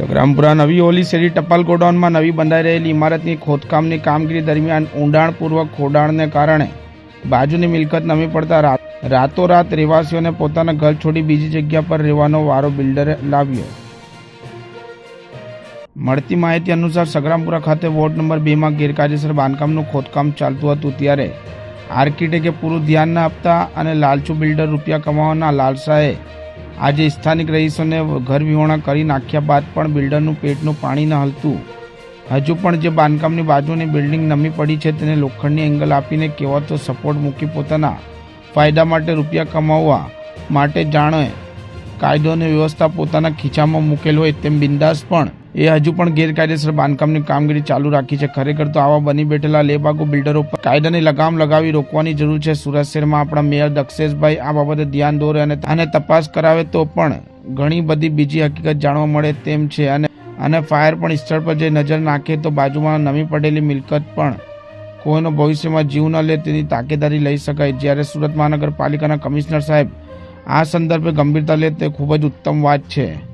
રામપુરા નવી ઓલી શેરી ટપાલ ગોડાઉનમાં નવી બંધાઈ રહેલી ઇમારતની ખોદકામની કામગીરી દરમિયાન ઊંડાણપૂર્વક ખોડાણને કારણે બાજુની મિલકત નમી પડતા રાતોરાત રહેવાસીઓને પોતાના ઘર છોડી બીજી જગ્યા પર રહેવાનો વારો બિલ્ડરે લાવ્યો. મળતી માહિતી અનુસાર સગરામપુરા ખાતે વોર્ડ નંબર બેમાં ગેરકાયદેસર બાંધકામનું ખોદકામ ચાલતું હતું ત્યારે આર્કિટેક્ટે પૂરું ધ્યાન ન આપતા અને લાલચુ બિલ્ડર રૂપિયા કમાવાના લાલસાએ આજે સ્થાનિક રહીશોને ઘર વિહોણા કરી નાખ્યા બાદ પણ બિલ્ડરનું પેટનું પાણી ન હલતું. હજુ પણ જે બાંધકામની બાજુની બિલ્ડિંગ નમી પડી છે તેને લોખંડની એંગલ આપીને કહેવાતો સપોર્ટ મૂકી પોતાના ફાયદા માટે રૂપિયા કમાવવા માટે જાણે કાયદો અને વ્યવસ્થા પોતાના ખીચામાં મૂકેલ હોય તેમ બિંદાસ પણ એ હજુ પણ ગેરકાયદેસર બાંધકામની કામગીરી ચાલુ રાખી છે. ખરેખર તો આવા બની બેઠેલા લેબાગુ બિલ્ડરો પર કાયદાની લગામ લગાવી રોકવાની જરૂર છે. સુરત શહેરમાં આપણા મેયર દક્ષેશભાઈ આ બાબતે ધ્યાન દોરે અને આને તપાસ કરાવે તો પણ ઘણી બધી બીજી હકીકત જાણવા મળે તેમ છે. અને અને ફાયર પણ સ્થળ પર જે નજર નાખે તો બાજુમાં નમી પડેલી મિલકત પણ કોઈનો ભવિષ્યમાં જીવ ન લે તેની તાકેદારી લઈ શકાય. જ્યારે સુરત મહાનગરપાલિકાના કમિશનર સાહેબ આ સંદર્ભે ગંભીરતા લે તે ખૂબ જ ઉત્તમ વાત છે.